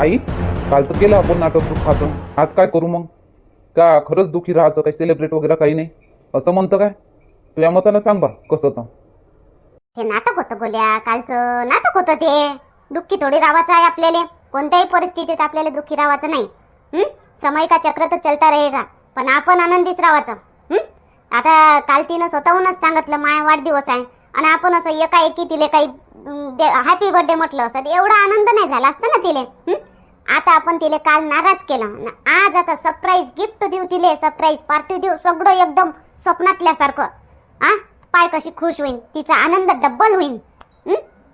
आई काल तर केलं आपण नाटक दुःखाचं. आज काय करू मग? का खरंच दुःखी राहायचं? काही सेलिब्रेट वगैरे काही नाही? असं म्हणतं काय? तुझ्या मतानं सांग बा कसं तर हे नाटक होतं गोल्या कालचं नाटक होतं ते. दुःखी थोडी रावाचं आहे आपल्याला. कोणत्याही परिस्थितीत आपल्याला दुःखी राहायचं नाही. हं? समय का चक्र तर चलता रहेगा. पण आपण आनंदीच राहायचं. हं? आता काल तिनं स्वतःहूनच सांगितलं माय वाढदिवस आहे. आणि आपण असं एकाएकी तिले काही हॅपी बर्थडे म्हटलं असं एवढा आनंद नाही झाला असता ना तिले आता आपण तिले काल नाराज केला. आज आता सरप्राईज गिफ्ट देऊ तिले सरप्राईज पार्टी देऊ सगळं एकदम स्वप्नातल्यासारखं. आ? पाय कशी खुश होईन तिचा आनंद डबल होईन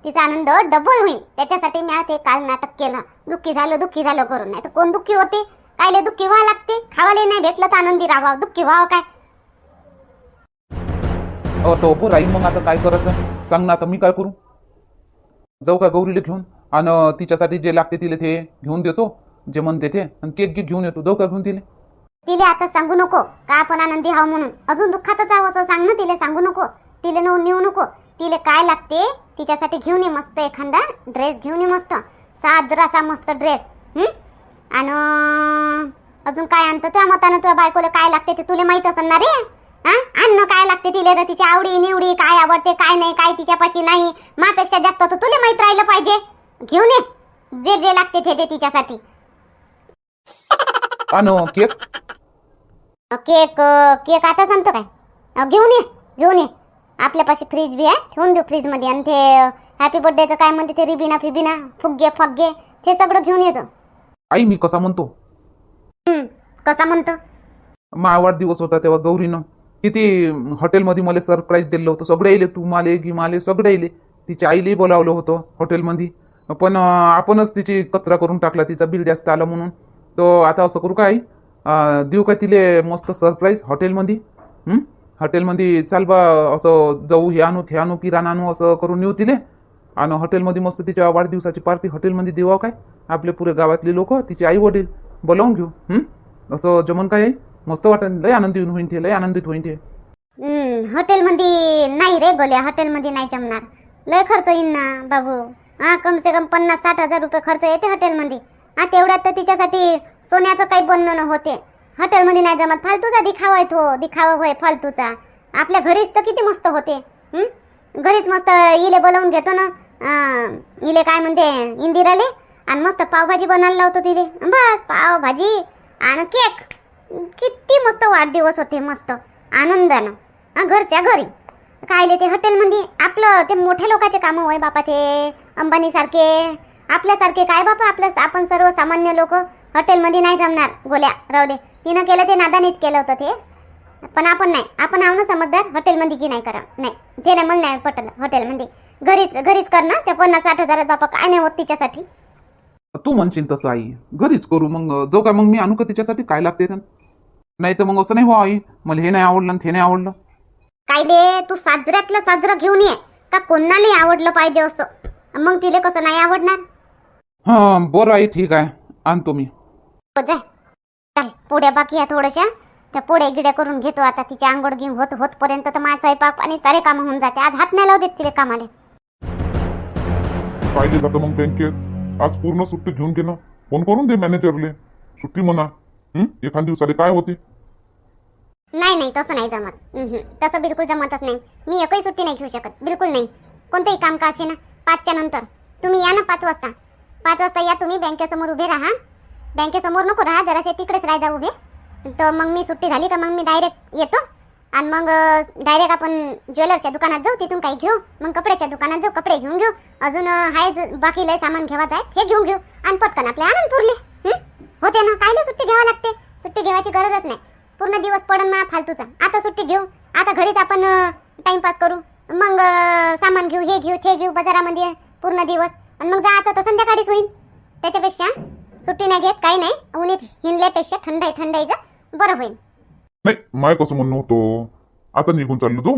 तिचा आनंद डबल होईन. त्याच्यासाठी मी ते काल नाटक केलं. दुःखी झालं दुःखी झालं करून. नाही तर कोण दुःखी होते? कायले दुःखी व्हावं लागते? खावाले नाही भेटलं तर आनंदी राहावं. दुःखी व्हावं काय? तो हो राहील मग आता काय करायचं? सांग ना आता मी काय करू? जाऊ का गौरीला घेऊन? आणि तिच्यासाठी जे लागते तिला ते घेऊन देतो. जे म्हणते ते. आणि केक गी घेऊन येतो. जाऊ का घेऊन तिले? तिले आता सांगू नको. का आपण आनंदी हाव म्हणून? अजून दुःखातच आहो असं सांग ना तिले. सांगू नको. तिले नेऊ नको. तिले काय लागते? तिच्यासाठी घेऊन ये मस्त एखादा ड्रेस घेऊन ये मस्त. साजरासा मस्त ड्रेस आणि अजून काय आणतं? त्या मतानं तुझ्या बायकोला काय लागते ते तुला माहीत असेल ना रे? हा? आण लागते तिले तर तिची आवडी निवडी काय आवडते काय नाही काय तिच्यापाशी नाही मापेक्षा जास्त तर तुला माहीत राहिलं पाहिजे. घेऊन ये. जे जे लागते ते ते तिच्यासाठी. केक? केक केक आता सांगतो काय? घेऊन ये घेऊन ये. आपल्यापाशी फ्रीज बी आहे. ठेवून देऊ फ्रीजमध्ये आणि ते हॅपी बर्थडेचं काय म्हणते ते रिबिना फिबिना फुग्गे फग्गे ते सगळं घेऊन येतो आई मी कसा म्हणतो? कसा म्हणतो? मा वाढदिवस होता तेव्हा गौरीनं. किती हॉटेलमध्ये मला सरप्राईज दिलं होतं. सगळे येले तू माले गी माले सगळे येले तिच्या आईलाही बोलावलं होतं हॉटेलमध्ये. पण आपणच तिची कचरा करून टाकला तिचा बिल जास्त आला म्हणून. तो आता असं करू काय देऊ का तिले मस्त सरप्राईज हॉटेलमध्ये? हॉटेलमध्ये चाल बा असं जाऊ हे आणू हे आणू किराणा आणू असं करून नेऊ तिले. आणि हॉटेलमध्ये मस्त तिच्या वाढदिवसाची पार्टी हॉटेलमध्ये देवा काय? आपले पुरे गावातले लोक तिचे आई वडील बोलावून घेऊ. असं जमन काय आहे मस्त वाटेल. लय आनंदी होईन ते लय आनंदित होईन ते. हं, हॉटेलमध्ये नाही रे गोल्या हॉटेलमध्ये नाही जमणार. लय खर्च येईन ना बाबू. हा कम से कम पन्नास साठ हजार रुपये खर्च येते हॉटेलमध्ये. हा तेवढ्यात तर तिच्यासाठी सोन्याचं काही बनणं होते हॉटेलमध्ये नाही जमत फालतूचा दिखावा आहे तो दिखावा होय फालतूचा. आपल्या घरीच तर किती मस्त होते हं? घरीच मस्त इले बोलावून घेतो ना अं, इले काय म्हणते इंदिराले आणि मस्त पावभाजी बनायला लावतो तिथे बस पावभाजी आणि केक. किती मस्त वाढदिवस होते मस्त. आनंदानं. घरच्या घरी. कायले ते हॉटेलमध्ये आपलं ते मोठ्या लोकांचे कामं होय बापा ते. अंबानी सारखे. आपल्यासारखे काय बापा आपलं आपण सर्व सामान्य लोक हॉटेलमध्ये नाही जमणार. गोल्या राहू दे. तिनं केलं ते नादानीत केलं होतं ते. पण आपण नाही. आपण आहो ना समजदार? हॉटेलमध्ये की नाही करा? नाही. ते नाही मला नाही पटलं हॉटेलमध्ये घरीच घरीच कर ना. त्या पन्नास साठ हजारात बापा काय नाही होत तिच्यासाठी. तू म्हणशील तसं आई. घरीच करू मग. जो काय मग मी आणू का तिच्यासाठी? काय लागते नाही तर मग असं नाही हो आई. मला हे नाही आवडलं आणि ते नाही आवडलं. कायले तू साजऱ्यातलं साजरं घेऊन ये. का कोणालाही आवडलं पाहिजे असं? मग तिले कसं नाही आवडणार? हां बरं आई ठीक आहे. आणतो मी. हो जाय चाल पोड्या बाकी आहे थोड्याशा त्या पोड्या गिड्या करून घेतो आता. तिची आंघोळ घेऊन होत होतपर्यंत तर माझा स्वयंपाक आणि सारे कामं होऊन जाते. आज हात नाही लावू देत तिले कामाले. पाहिजे जातं मग बँकेत. आज पूर्ण सुट्टी घेऊन घे ना. फोन करून दे मॅनेजरले. सुट्टी म्हणा. हं? एखाद दिवसाले काय होते? नाही नाही तसं नाही जमत. तसं बिलकुल जमतच नाही. मी एकही सुट्टी नाही घेऊ शकत. बिलकुल नाही. कोणतंही काम का असे ना पाचच्या नंतर. तुम्ही या ना पाच वाजता. पाच वाजता या तुम्ही बँकेसमोर उभे राहा. बँकेसमोर नको राहा जरासे तिकडेच राहायचा उभे. तर मग मी सुट्टी झाली का मग मी डायरेक्ट येतो. आणि मग डायरेक्ट आपण ज्वेलरच्या दुकानात जाऊ तिथून काही घेऊ. मग कपड्याच्या दुकानात जाऊ कपडे घेऊन घेऊ. अजून हाय बाकी लय सामान घेवायचं आहे हे घेऊन घेऊ. आणि पटकन आपले आनंद पुरले होते ना कायले सुट्टी घ्यावं लागते? सुट्टी घेवायची गरजच नाही. पूर्ण दिवस पडन ना फालतूचा. आता सुट्टी घेऊ. आता घरीच आपण टाइमपास करू. मग सामान घेऊ हे घेऊ ते घेऊ बाजारामध्ये पूर्ण दिवस. आणि मग जायचं तर संध्याकाळीच होईल त्याच्यापेक्षा सुट्टी नाही घेत काही नाही. उन्हीत हिंडल्यापेक्षा थंडाई थंडाईचं बरं होईल नाही माय कसं म्हणणं होतो? आता निघून चाललो तू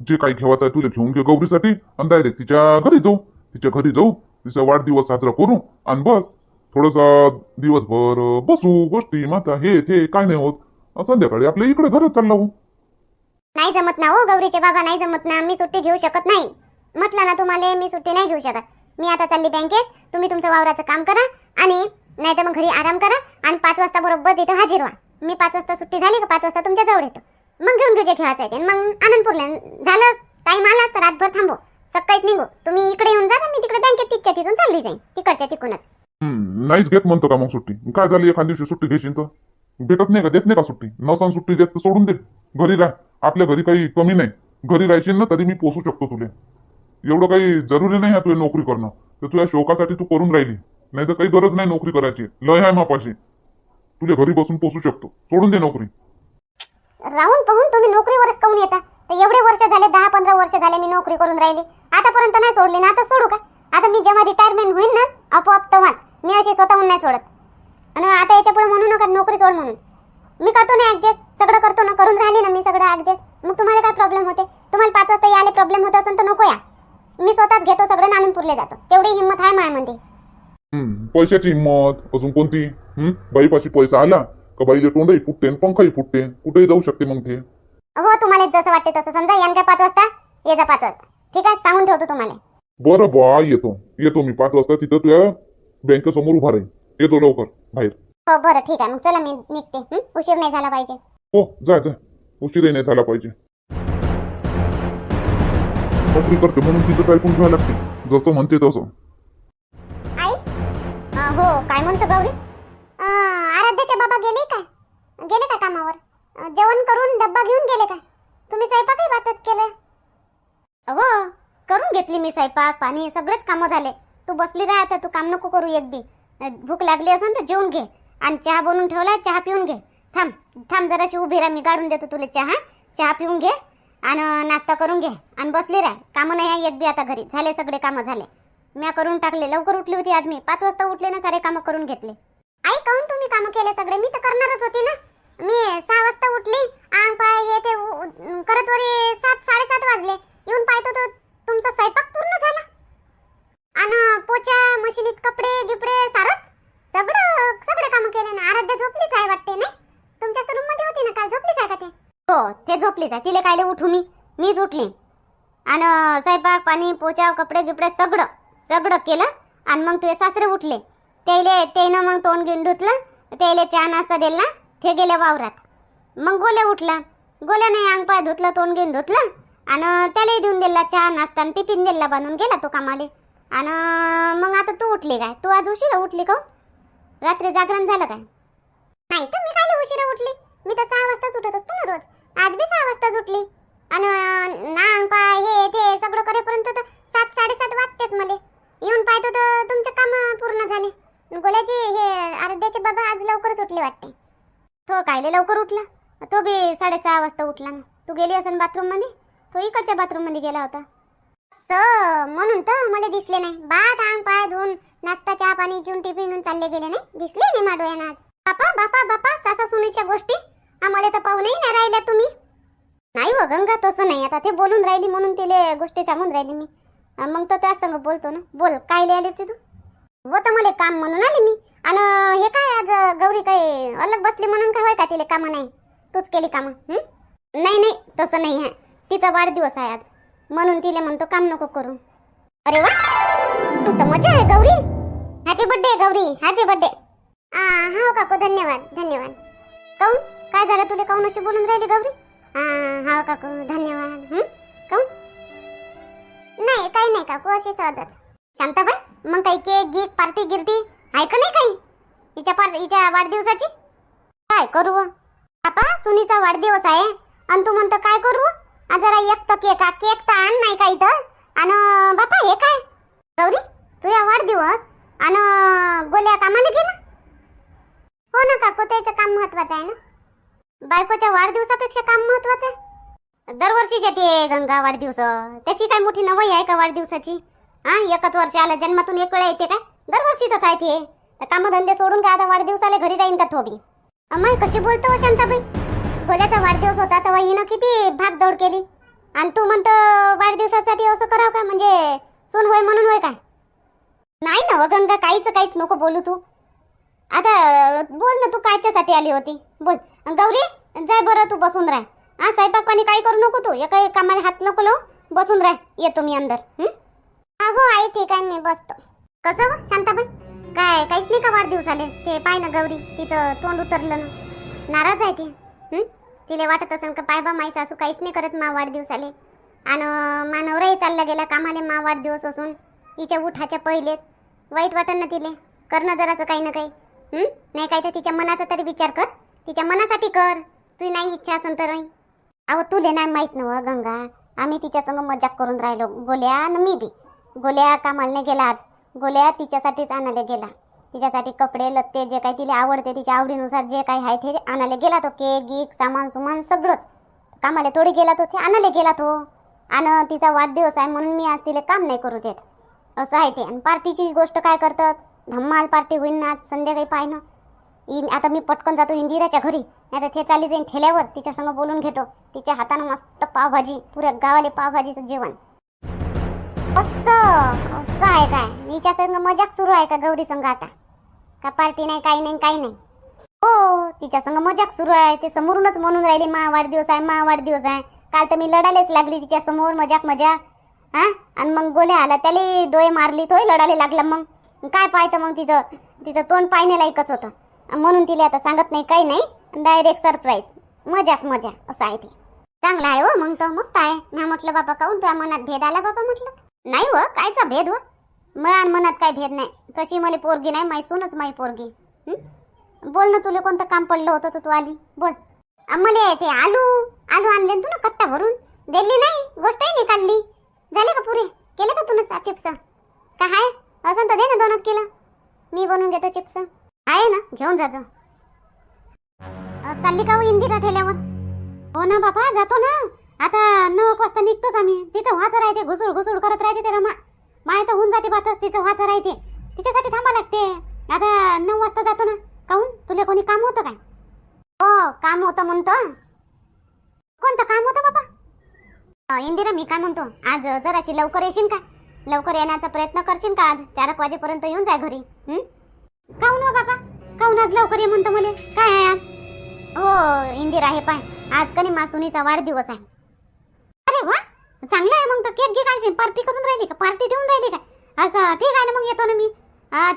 जे काही घेवायचं आहे तुला घेऊन घे गौरीसाठी. आणि डायरेक्ट तिच्या घरी जाऊ. तिच्या घरी जाऊ. तिचा वाढदिवस साजरा करू. आणि बस. थोडंसा दिवसभर बसू गोष्टी माता हे ते काय नाही होत. संध्याकाळी आपल्या इकडे घरात चालला हो. नाही जमत ना हो गौरीचे बाबा नाही जमत ना मी सुट्टी घेऊ शकत नाही. म्हटलं ना तुम्हाला मी सुट्टी नाही घेऊ शकत. मी आता चालली बँकेत तुम्ही तुमचं वावराचं काम करा आणि नाही तर मग घरी आराम करा आणि पाच वाजता बरोबर तिथं हाजीर व्हा. मी पाच वाजता सुट्टी झाली का पाच वाजता तुमच्या जवळ येतो. मग घेऊन घेऊ जे खेळायचं आहे ते. मग आनंदपूरला झालं टाईम आला तर रातभर थांबो. सकाळीच निघू. तुम्ही इकडे येऊन जा मी तिकडे बँकेत तिथच्या तिथून चालली जाईन तिकडच्या तिकडूनच. नाहीच घेत म्हणतो का मग सुट्टी? काय झाली एखाद दिवशी सुट्टी घ्यायची तर? भेटत नाही का? देत नाही का सुट्टी? नसन सुट्टी देत सोडून दे. घरी राह. आपल्या घरी काही कमी नाही. घरी राहायची ना तरी मी पोसू शकतो तुले. एवढं काही जरुरी नाही आहे तुला नोकरी करणं. तर तुझ्या शोकासाठी तू करून राहिली. नाही तर काही गरज नाही नोकरी करायची. लय आहे मापाशी. तुला घरी बसून पोसू शकतो. सोडून दे नोकरी. राहून पाहून तुम्ही नोकरीवरच काऊन येता? एवढे वर्ष झाले दहा पंधरा वर्ष झाले मी नोकरी करून राहिली. आतापर्यंत नाही सोडली ना आता सोडू का? आता मी जेव्हा रिटायरमेंट होईल ना आपोआप तेव्हाच. मी अशी स्वतःहून नाही सोडत. आणि आता याच्यापुढे म्हणू नका नोकरी सोड म्हणून. मी करतो ना ऍडजस्ट सगळं करतो ना करून राहिली ना मी सगळं ऍडजस्ट. मग तुम्हाला काय प्रॉब्लेम होते? तुम्हाला पाच वाजता यायला प्रॉब्लेम होत असेल तर नको या मी स्वतःच घेतो सगळं नाणून पुरले जातो. तेवढी हिंमत आहे माझ्यामध्ये हम्म, पैशाची हिंमत अजून कोणती? हम्म, बाईपाशी पैसा आला का बाईले तोंडही फुटते आणि पंखही फुटते. कुठेही जाऊ शकते मग ते. हो तुम्हाला जसं वाटते तसं. समजा यान काय पाच वाजता? ये जा पाच वाजता. ठीक आहे सांगून ठेवतो तुम्हाला. बरं बा येतो. येतो मी पाच वाजता. तिथं तुझ्या बँकेसमोर उभा राहील येतो लवकर बाहेर. हो बरं ठीक आहे. मग चला मी निघते. हं? उशीर नाही झाला पाहिजे. हो जा जा. उशीरही नाही झाला पाहिजे. नोकरी करते म्हणून तिथं ऐकून घ्यावं लागते. जसं म्हणते तसं. आई? अं, हो काय म्हणतो गौरी? अं, आराध्याचे बाबा गेले काय गेले का कामावर? अं, जेवण करून डब्बा घेऊन गेले का? तुम्ही स्वयंपाकही बातच केलं. हो करून घेतली मी स्वयंपाक पाणी सगळेच कामं झाले. तू बसली राहा आता तू काम नको करू एक बी. भूक लागली असेल तर जेवून घे. आणि चहा बनवून ठेवला चहा पिऊन घे. थांब थांब जराशी उभी राहा मी काढून देतो तुला चहा. चहा पिऊन घे आणि नाश्ता करून घे. आणि बसली राह. कामं नाही आहे एक बी आता घरी. झाले सगळे कामं झाले. म्या करून टाकले. लवकर उठली होती आज मी. पाच वाजता उठले ना सारे कामं करून घेतले. आई काहून तुम्ही कामं केले सगळे? मी तर करणारच होती ना. मी सहा वाजता उठली. आंग पाय येते ते करत वरी सात साडेसात वाजले. येऊन पाहतो तर तुमचा स्वयंपाक पूर्ण झाला. आणि पोचा मशीनीत कपडे गिपडे सारच सगळं सगळे काम केले ना. आराध्या झोपलीच आहे वाटते नाही? तुमच्या रूममध्ये होती ना काल? झोपलीच आहे का ते? हो ते झोपलीच आहे. तिले कायले उठू मी. मीच उठली. आणि स्वयंपाक पाणी पोचा कपडे गिपडे सगळं सगळं केलं. आणि मग तुझे सासरे उठले. त्याले त्यानं मग तोंड घेऊन धुतलं. त्याले चहा नाश्ता दिला. ते गेले वावरात. मग गोल्या उठला. गोल्याने अंग पाय धुतलं तोंड घेऊन धुतलं. आणि त्यालाही देऊन दिला चहा नाश्ता आणि टिफिन दिला बांधून गेला तो कामाले. आणि मग आता तू उठली काय? तू आज उशिरा उठली का रात्री जागरण झालं काय? नाही तर मी काय उशिरा उठली? मी तर सहा वाजताच उठत असतो ना रोज. आज बी सहा वाजताच उठली. आणि नांग पाय हे ते सगळं करेपर्यंत तर सात साडेसात वाजतेच मला. येऊन पाहतो तर तुमचे काम पूर्ण झाले. गोल्याची हे आराध्याचे बाबा आज लवकरच उठले वाटते. तो कायले लवकर उठला? तो बी साडेसहा वाजता उठला ना. तू गेली असेल बाथरूममध्ये तो इकडच्या बाथरूममध्ये गेला होता. स म्हणून तर मला दिसले नाही. बात अंग पाय धुवून नाश्ता चहा पाणी घेऊन टिफिन घेऊन चालले गेले नाही. दिसले नाही माडोयानं आज. बापा बापा बापा सासा सुनीच्या गोष्टी आम्हाला तर पाहूनही नाही राहिल्या तुम्ही. नाही व गंगा तसं नाही. आता ते बोलून राहिली म्हणून तिले गोष्टी सांगून राहिली मी. मग तर त्या संग बोलतो ना. बोल काय आली होती तू? व तर मला काम म्हणून आले मी. आणि हे काय आज गौरी काय अलग बसली म्हणून काय होय का तिले कामं नाही? तूच केली कामं नाही नाही तसं नाही आहे. तिचा वाढदिवस आहे आज. म्हणून तिले म्हणतो काम नको करू. अरे वा तू तर मजा आहे Gauri. Happy birthday Gauri happy birthday हो काकू धन्यवाद धन्यवाद. काऊन? काय झालं? तुला काऊन अशी बोलून राहिली गौरी? हा काकू धन्यवाद. काऊन? नाही काही नाही काकू अशी सहजच. शांताबाई मग काही केक गीत पार्टी गिरती आहे का नाही काही? हिच्या पार हिच्या वाढदिवसाची? काय करू? बापा सुनीचा वाढदिवस आहे. आणि तू म्हणतो काय करू? जरा एक तर केक केक तर आण नाही का इथं? आणि बापा हे काय? गौरी तुझा वाढदिवस? आणि गोल्या कामाला गेला? हो ना काकू त्याचं काम महत्वाचं आहे ना? बायकोच्या वाढदिवसापेक्षा काम महत्वाचं आहे? दरवर्षी जाते गंगा वाढदिवस त्याची काय मोठी नवई आहे का वाढदिवसाची? हा एकच वर्ष आलं जन्मातून एक वेळा येते काय? दरवर्षीच आहे ते. कामधंदे सोडून काय आता वाढदिवसाला घरी जाईन का थोबी अमाय कशी बोलतो शांताबाई गोल्याचा वाढदिवस होता तेव्हा हिनं किती भागदौड केली. आणि तू म्हणतो वाढदिवसासाठी असं करावं काय म्हणजे सून होय म्हणून होय काय? नाही ना हो गंगा काहीच काहीच नको बोलू तू. आता बोल ना तू कायच्यासाठी आली होती. बोल. गौरी जाय बरं तू बसून राह. हा स्वयंपाक पाणी काही करू नको तू. काही कामाला हात नको लावू. बसून राह. येतो मी अंदर. हं? हा हो आई ठीक आहे मी बसतो. कसं हो, शांताबाई? काय काहीच नाही का वाढदिवसाले ते पाय ना गौरी तिचं तोंड उतरलं ना. नाराज आहे ती. हं? तिला वाटत असेल का पाय बा माई सासू काहीच नाही करत मा वाढदिवसाले. आणि मा नवराही चालला गेला कामाले मा वाढदिवस असून. तिच्या उठाच्या पहिलेच. वाईट वाटन ना तिले. कर ना काही ना काही. नाही काय तर तिच्या मनाचा तरी विचार कर. तिच्या मनासाठी कर. तुझी नाही इच्छा असेल तर अहो तुले नाही माहीत नव गंगा. आम्ही तिच्या संग मजाक करून राहिलो. गोल्या न मी बी. गोल्या कामाला नाही गेला आज. गोल्या तिच्यासाठीच आणायला गेला. तिच्यासाठी कपडे लत्ते जे काही तिला आवडते तिच्या आवडीनुसार जे काही आहे ते आणायला गेला तो. केक गीक सामान सुमान सगळंच. कामाला थोडी गेला तो ते आणायला गेला तो. आणि तिचा वाढदिवस आहे म्हणून मी आज तिला काम नाही करू देत. असं आहे ते. आणि पार्टीची गोष्ट काय करतात? धम्माल पार्टी होईन ना आज संध्याकाळी पाय ना इन आता मी पटकन जातो इंदिराच्या घरी. नाही तर ते चाली जाईन ठेल्यावर तिच्या संग बोलून घेतो. तिच्या हातानं मस्त पावभाजी पुऱ्या गावाले पावभाजीचं जेवण. असं! असं आहे काय? हिच्या संग मजाक सुरू आहे का गौरी संघ आता? का पार्टी नाही काही नाही काही नाही. हो तिच्या संग मजाक सुरू आहे. ते समोरूनच म्हणून राहिली मा वाढदिवस आहे मा वाढदिवस आहे. काल तर मी लढायलाच लागली तिच्या समोर मजाक मजाक. हा? आणि मग गोल्या आला त्याला डोळे मारली तोही लढायला लागला मग. काय पाहतं मग तिचं? तिचं तोंड पाहण्याला एकच होतं. म्हणून तिला आता सांगत नाही काही नाही. डायरेक्ट सरप्राईज मजाच मजा असं आहे ते. चांगला आहे हो मग तर मस्त आहे. मी म्हटलं बाबा काहून तुझ्या मनात भेद आला बाबा? म्हटलं. नाही हो कायचा भेद हो? मया मनात काय भेद नाही. तशी मला पोरगी नाही मैसूनच माई माही पोरगी बोल ना तुला कोणतं काम पडलं होतं तर तू आली. बोल. मला ते आलू आलू आणले तू ना कट्टा भरून. दिली नाही गोष्टही नाही काढली. झाले का पुरे? केलं का तू चिप्स? का हाय? असं तर दे ना दोनच केलं. मी बनवून घेतो चिप्स. आहे ना? घेऊन जाजो चालली का हो इंदिरा ठेल्यावर? हो ना बाबा जातो ना. आता नऊ वाजता निघतोच आम्ही. तिथं वाच राहते घुसूळ घुसूळ करत राहते ते रमा. माय तर होऊन जाते बातच तिचं वाच राहते. तिच्यासाठी थांबा लागते. आता नऊ वाजता जातो ना. काहून? तुला कोणी काम होतं काय? हो काम होतं म्हणतो. कोणतं काम होतं बाबा? इंदिरा मी काय म्हणतो? आज जराशी लवकर येशील का? लवकर येण्याचा प्रयत्न करशील का आज? चार एक वाजेपर्यंत येऊन जाय घरी. काहून हो बाबा? काहून आज लवकर ये म्हणतो मला? काय आहे आज? हो इंदिरा हे पाय. आज कनी मासुनीचा वाढदिवस आहे. चांगलं आहे मग तर केक घे काय? पार्टी करून राहिली का? पार्टी ठेवून राहिली का? असं ठीक आहे ना मग येतो ना मी.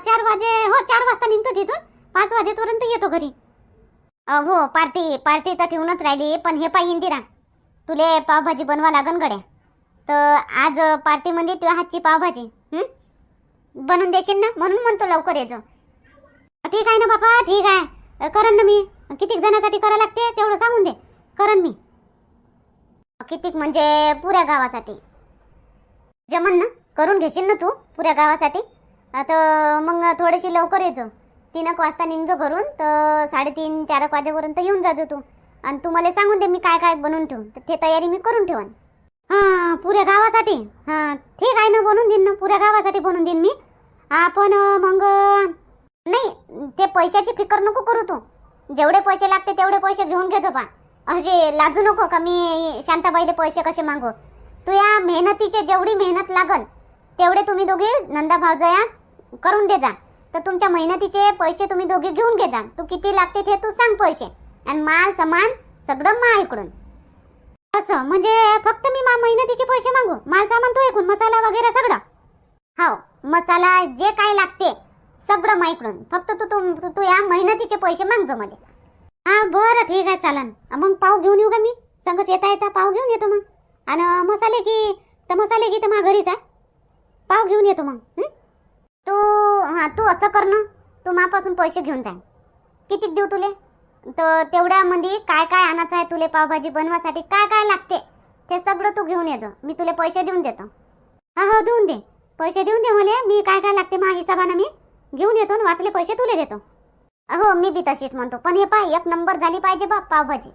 चार वाजे हो चार वाजता निघतो तिथून. पाच वाजेपर्यंत येतो घरी. हो पार्टी पार्टी तर ठेवूनच राहिली पण हे पाय इंदिरा. तुले पावभाजी बनवा लागन गड्या. तर आज पार्टीमध्ये तुझ्या हातची पावभाजी. बनवून देशील ना? म्हणून म्हणतो लवकर येजो. ठीक आहे ना बाबा ठीक आहे. करन ना मी. किती जणांसाठी करा लागते तेवढं सांगून दे. करन मी. कितीक म्हणजे पुऱ्या गावासाठी. जमन ना? करून घेशील ना तू पुऱ्या गावासाठी? आता मग थोडीशी लवकर येतो तीन एक वाजता निघतो घरून तर साडेतीन चार एक वाजेपर्यंत येऊन जातो तू. आणि तू मला सांगून दे मी काय काय बनवून ठेवून. तर ते तयारी मी करून ठेवन. हां पुऱ्या गावासाठी? हां ठीक आहे ना बनवून देईन ना. पुऱ्या गावासाठी बनवून देईन मी. आपण मग नाही ते पैशाची फिकर नको करू तू. जेवढे पैसे लागते तेवढे पैसे घेऊन घेतो पा असे लाजू नको का मी शांताबाईले पैसे कसे मागू? तू या मेहनतीचे जेवढी मेहनत लागल तेवढे तुम्ही दोघे नंदा भावजया करून दे जा. तर तुमच्या मेहनतीचे पैसे तुम्ही दोघे घेऊन घे जा. तू किती लागते ते तू सांग पैसे. आणि माल सामान सगळं मा इकडून. असं म्हणजे फक्त मी मा मेहनतीचे पैसे मागू? माल सामान तू ऐकून मसाला वगैरे सगळं? हो मसाला जे काय लागते सगळं माईकडून फक्त तू तू तू- तू या मेहनतीचे पैसे मागजो मला. हा बरं ठीक आहे चालन. मग पाव घेऊन येऊ का मी? संगच येता येता पाव घेऊन येतो मग. आणि मसाले की तर मसाले की तर मा घरीच आहे पाव घेऊन येतो मग तू हां तू असं कर ना. तू मापासून पैसे घेऊन जा. किती देऊ तुले? तर तेवढ्यामध्ये काय काय आणायचं आहे तुले पावभाजी बनवासाठी? काय काय लागते? ते सगळं तू घेऊन येतो मी तुले पैसे देऊन देतो. हा हो देऊन दे. पैसे देऊन दे मला. मी काय काय लागते मा हिशोबानं मी? घेऊन येतो आणि वाचले पैसे तुले देतो. हो मी बी तशीच म्हणतो पण हे पाय एक नंबर झाली पाहिजे बाप पावभाजी.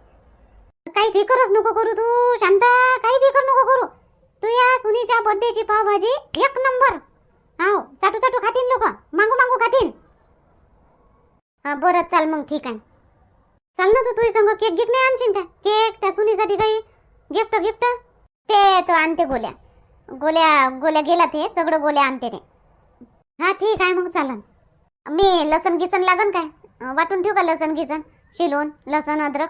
काही फिकरच नको करू तू शांता काही फिकर नको करू. तू या सुनीच्या बर्थडेची पावभाजी एक नंबर. हो चाटू चाटू खातीन लोक मागू मागू खातीन. हा बरं चाल मग ठीक आहे. चाल ना तू तुझी संग केक गिफ्ट नाही आणशील का? केक त्या सुनीसाठी काही? गिफ्ट गिफ्ट ते तो आणते गोल्या. गोल्या गोल्या गेला ते सगळं गोल्या आणते ते. हा ठीक आहे मग चालन. मी लसण गिसन लागन काय? वाटून ठेवू का लसण गिसन शिलून लसण अद्रक?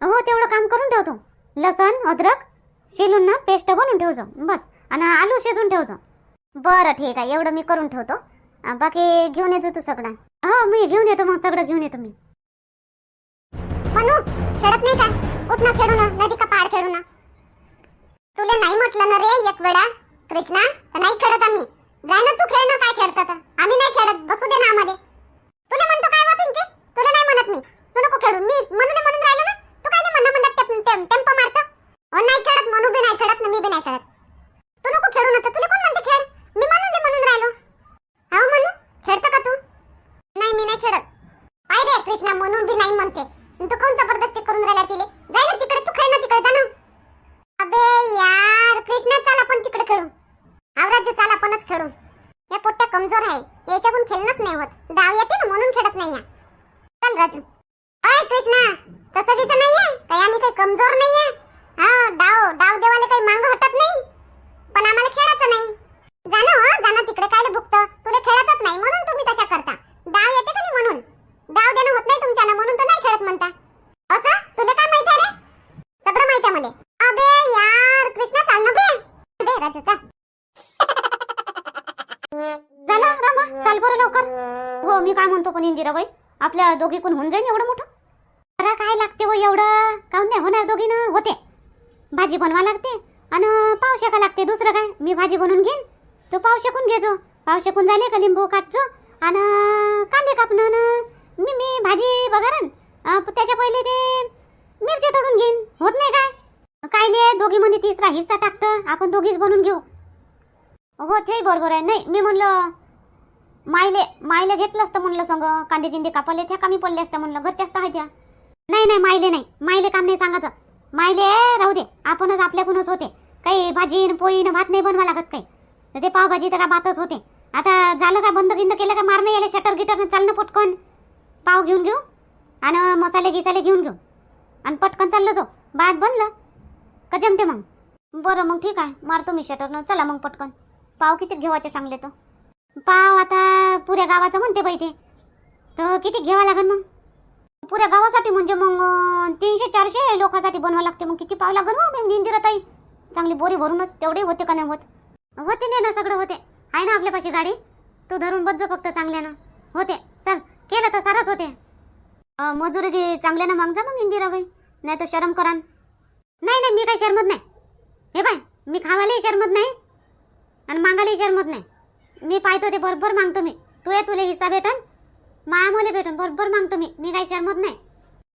हो तेवढं काम करून ठेवतो. लसण अद्रक शिलून ना पेस्ट बनवून ठेवतो. बस. आणि आलू शिजून ठेवतो. बरं ठीक आहे. एवढं मी करून ठेवतो. बाकी घेऊन येतो तू सगळं. हो मी घेऊन येतो मग. सगळं घेऊन येतो मी. म्हणू खेळत नाही का? उठ ना खेळू ना. नदी का पाड खेळू ना? तुला नाही म्हटलं ना रे एक वेळा कृष्णा? नाही खेळत आम्ही. जाय ना तू खेळ ना काय खेळतात? आम्ही नाही खेळत. बसू दे ना आम्हाला. तुला म्हणतो काय वा पिंकी? तुला नाही म्हणत मी. तू नको खेळू. मी म्हणून म्हणून राहिलो ना तू काय म्हणणं म्हणत टेप टेम्पो मारतो? ओ नाही खेळत म्हणू बी नाही खेळत ना मी बी नाही खेळत. तू नको खेळू ना तुला कोण म्हणते खेळ? मी म्हणून दे म्हणून राहिलो. अहो म्हणू खेळतो का तू? नाही मी नाही खेळत. पाय रे कृष्णा म्हणून बी नाही म्हणते. तू कोण जबरदस्ती करून राहिला तिले? जाय ना तिकडे तू खेळ ना तिकडे जा ना. अबे यार कृष्णा चाल आपण तिकडे खेळू. आवराजू चाल आपणच खेळू. हे पोट्या कमजोर आहे. याच्याकडून खेळणंच नाही होत. डाव येते ना म्हणून खेळत नाही या. चल राजू. अय कृष्णा तसं दिसत नाहीये? काही आम्ही काही कमजोर नाहीये हा डाव डाव देवाले काही मांग हटत नाही पण आम्हाला खेळायचं नाही जाणं हो जाणं तिकडे काय भुकत तुला खेळतच नाही म्हणून तुम्ही तशा करता डाव येते का नाही म्हणून डाव देणं होत नाही तुमच्यानं म्हणून तर नाही खेळत म्हणता असं तुला काय माहीत आहे रे सगळं माहीत आहे मला अबे यार कृष्णा चाल ना बे बे राजू चाल झालं रामा चाल बरं लवकर हो मी काय म्हणतो पण इंदिराबाई आपल्या दोघी पण होऊन जाईन एवढं मोठं जरा काय लागते हो एवढं काऊन नाही होणार दोघीनं होते भाजी बनवा लागते आणि पाव शेका लागते दुसरं काय मी भाजी बनवून घेईन तू पाव शेकून घेजो पाव शेकून झाले का लिंबू काटचो आणि कांदे कापणं न मी मी भाजी बघारन. त्याच्या पहिले ते मिरची तोडून घेईन. होत नाही काय? काय ले दोघी मध्ये तिसरा हिस्सा टाकतं. आपण दोघीच बनवून घेऊ. हो ते बरोबर आहे. नाही मी म्हणलं मायले मायले घेतलं असतं म्हणलं संग. कांदे बिंदे कापले त्या कमी पडले असतं म्हणलं. घरच्याच तर त्या. नाही नाही मायले नाही. मायले काम नाही सांगायचं. मायले राहू दे. आपणच आपल्याकडूनच होते. काही भाजी न पोळी न भात नाही बनवा लागत काही. तर ते पावभाजी तर का भातच होते. आता झालं का बंद गिंद केलं का मारणं यायला शटर गिटर चालणं पटकन. पाव घेऊन घेऊ आणि मसाले गिसाले घेऊन घेऊ. आणि पटकन चाललं जो भात बनलं. का जमते मग. बरं मग ठीक आहे. मारतो मी शटरनं चला मग पटकन. पाव किती घेवायचे सांगले तर पाव आता पुऱ्या गावाचं म्हणते बाई ते. तर किती घ्यावा लागेल मग? पुऱ्या गावासाठी म्हणजे मग तीनशे चारशे लोकांसाठी बनवावं लागते. मग किती पाव लागेल मग? इंदिराताई चांगली बोरी भरूनच. तेवढे होते का नाही होत? होते नाही ना सगळं होते. आहे ना आपल्यापाशी गाडी? तू धरून बसजो फक्त चांगल्यानं. होते. चल. केलं तर सारच होते. मजुरी गी चांगल्यानं मागजा मग इंदिराबाई. नाही तर शरम करान नाही नाही मी काही शरमत नाही. हे बाय मी खावालाही शरमत नाही आणि मागायलाही शरमत नाही. मी पाहतो ते बरोबर मागतो मी. तू ये तुला हिस्सा भेटन. मायामुळे भेटून बरोबर मागतो मी. मी काही शरमत नाही.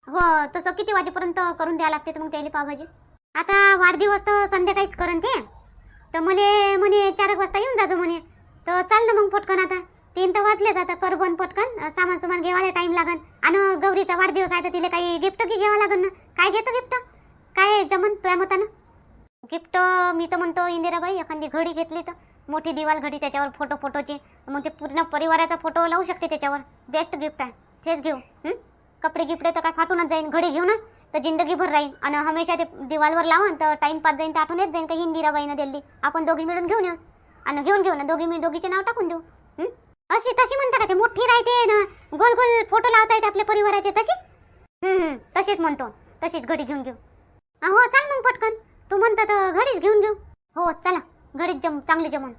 हो तसं किती वाजेपर्यंत करून द्यावं लागते मग त्याला पावभाजी? आता वाढदिवस तर संध्याकाळीच करन ते. तर मले म्हणे चार एक वाजता येऊन जाजो म्हणे. तर चाल ना मग पटकन आता. तीन तर वाजलेच आता कर बन पटकन. सामान सुमान घेवायला टाईम लागन. आणि गौरीचा वाढदिवस आहे तर तिला काही गिफ्ट की घ्यावं लागन ना. काय घेतो गिफ्ट काय जमन तुझ्या मतानं? गिफ्ट मी तर म्हणतो इंदिराबाई एखादी घडी घेतली तर. मोठी दिवाल घडी त्याच्यावर फोटो फोटोची मग ते पूर्ण परिवाराचा फोटो लावू शकते त्याच्यावर. बेस्ट गिफ्ट आहे. तेच घेऊ. कपडे गिफ्ट तर काय फाटूनच जाईन. घडी घेऊ ना. तर जिंदगीभर राहीन. आणि हमेशा ते दिवालवर लावून तर टाइमपास जाईन तर आठवण येत जाईन का इंदिराबाईनं दिली आपण दोघी मिळून घेऊन येऊ. आणि घेऊन घेऊ ना दोघी मिळून दोघीचे नाव टाकून देऊ. अशी तशी म्हणता का ते? मोठी राहते ना. गोल गोल फोटो लावता येते आपल्या परिवाराचे तशी? तशीच म्हणतो. तशीच घडी घेऊन घेऊ. हो चाल मग पटकन. तू म्हणता तर घडीच घेऊन घेऊ. हो चला. घडीच जम चांगली जमून.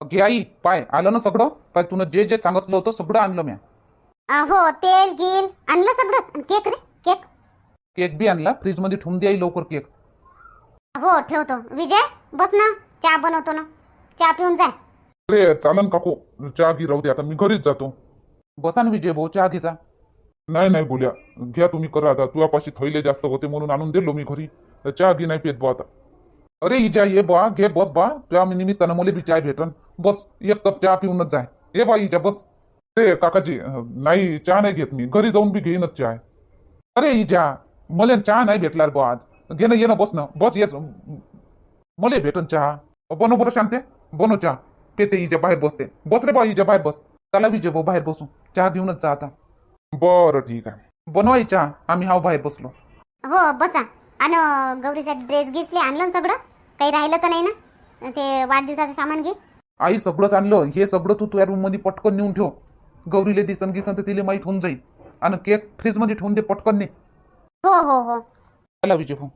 घे आई पाय. आलं ना सगळं? काय तुला जे जे सांगितलं होतं सगळं आणलं म्या. हो तेल गिल आणलं सगळं? केक रे केक. केक बी आणला फ्रीजमध्ये ठेवून द्या लवकर केक. हो ठेवतो. विजय बस ना चहा बनवतो ना. चहा पिऊन जाय अरे चालन काकू चहा घी राहू दे आता मी घरीच जातो. बसा ना विजय भाऊ चहा घेचा नाही नाही बोल्या. घ्या तुम्ही करा आता. तुझ्यापाशी थैले जास्त होते म्हणून आणून दिलो मी घरी. तर चहा घी नाही पित बा आता. अरे इजा ये बा घे बस बा. तुझ्या निमित्तानं मला बी चाय भेटन. बस एक कप चहा पिऊनच जाय ये बा इजा बस. अरे काकाजी नाही चहा नाही घेत मी. घरी जाऊन बी घेईनच चहा. अरे इजा मला चहा नाही भेटला रे आज. घे ना ये ना बस ना बस येस. मला भेटन चहा. बनव बरं शांते. बनव चहा. पेते इजा बाहेर बसते. बस रे बा इजा बाहेर बस. चला विजय भाऊ बाहेर बसू. चहा घेऊनच जा आता. बरं ठीक आहे. बनवाय चहा. आम्ही हाव बाहेर बसलो. हो बसा. आणि गौरीसाठी ड्रेस गिसले आणलं सगळं? काही राहिलं तर नाही ना? ते वाढदिवसाचं सामान घे. आई सगळंच आणलं. हे सगळं तू तुझ्या रूममध्ये पटकन नेऊन ठेव. गौरीले दिसन गिसन तर तिला माहीत होऊन जाईल. आणि केक फ्रीजमध्ये ठेवून दे पटकन ने. हो हो हो. चला विजय भाऊ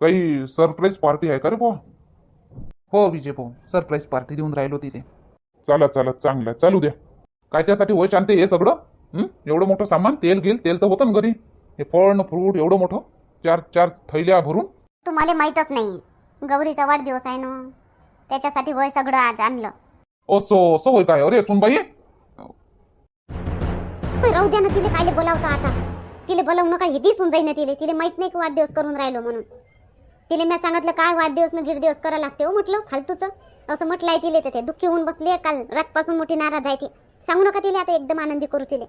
काही सरप्राईज पार्टी आहे का रे बुवा? हो विजय भाऊ सरप्राईज पार्टी देऊन राहिलो तिथे. चला चला चांगलं. चालू द्या. काय त्यासाठी होय शांती हे सगळं? हं? एवढं मोठं सामान तेल घेईल तेल तर होतं ना घरी. हे फळ न फ्रूट एवढं मोठं? चार चार थैल्या भरून? तुम्हाला माहीतच नाही. गौरीचा वाढदिवस आहे ना. त्याच्यासाठी वय सगळं आज आणलं. असो असं होय काय अरे सुनबाई? होय, राहू द्या ना तिला कायले बोलावतं आता. तिला बोलावू नका हे दिसून जाईन तिले. तिला माहीत नाही की वाढदिवस करून राहिलो म्हणून. तिला मी सांगितलं काय वाढदिवस न गिरदिवस करायला लागते हो म्हटलं फालतूचं. असं म्हटलंय तिले तर ते दुःखी होऊन बसली काल रातपासून मोठी नाराज आहे ती. सांगू नका तिला आता एकदम आनंदी करू तिले.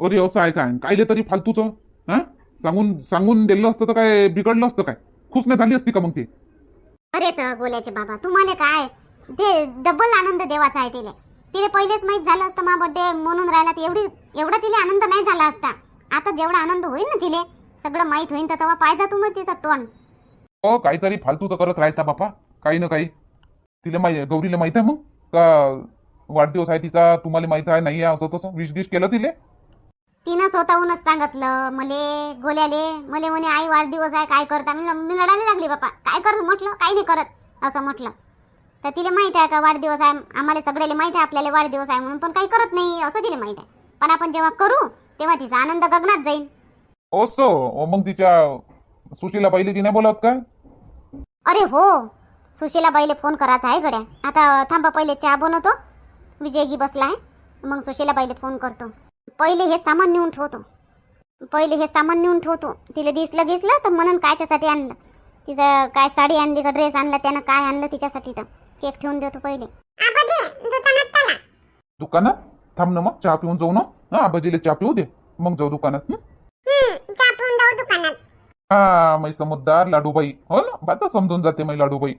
अरे असं आहे काय? कायले तरी फालतूचं? हा? सांगून सांगून दिलं असतं तर काय बिघडलं असतं काय? खुश नाही झाली असती का मग ती? अरे तर बोलायचे बाबा तुम्हाला काय? ते डबल आनंद देवाचा आहे तिले. तिले पहिलेच माहीत झालं असतं मा बड्डे म्हणून राहिला तर एवढी एवढा तिले आनंद नाही झाला असता. आता जेवढा आनंद होईल ना तिले सगळं माहीत होईल तर तेव्हा पाहिजे तुम्ही तिचं तोंड. हो काहीतरी फालतूचं करत राहायचा बापा. काही ना काही. तिला माहिती गौरीला माहीत आहे मग? का वाढदिवस आहे तिचा तुम्हाला माहीत आहे नाही आहे असं तसं? विश गिश केलं तिले? तिनं स्वतःहूनच सांगितलं मले गोल्याले मले म्हणे आई वाढदिवस आहे काय करता? मी लढायला लागली बापा काय कर म्हटलं काही नाही करत असं म्हटलं. तर तिला माहीत आहे का वाढदिवस आहे? आम्हाला सगळ्याला माहीत आहे आपल्याला वाढदिवस आहे म्हणून पण काही करत नाही असं तिला माहीत आहे. पण आपण जेव्हा करू तेव्हा तिचा आनंद गगनात जाईल असं मग तिच्या सुशीला पाहिली की नाही बोलत काय? अरे हो सुशीलाबाईले फोन करायचा आहे गड्या. आता थांबा पहिले चहा बनवतो. विजयगी बसला आहे. मग सुशीलाबाईले फोन करतो. पहिले हे सामान नेऊन ठेवतो. पहिले हे सामान नेऊन ठेवतो. तिला दिसलं गिसलं तर म्हणून कायच्यासाठी आणलं. तिचं काय साडी आणली का ड्रेस आणला त्यानं काय आणलं तिच्यासाठी तर. केक ठेवून देतो पहिले. दुकानात थांब ना मग चहा पिऊन जाऊ ना. हा आबाजीला चहा पिऊ दे. मग जाऊ दुकानात हं? हा मै समजदार लाडूबाई. हो ना आता समजून जाते मै लाडूबाई.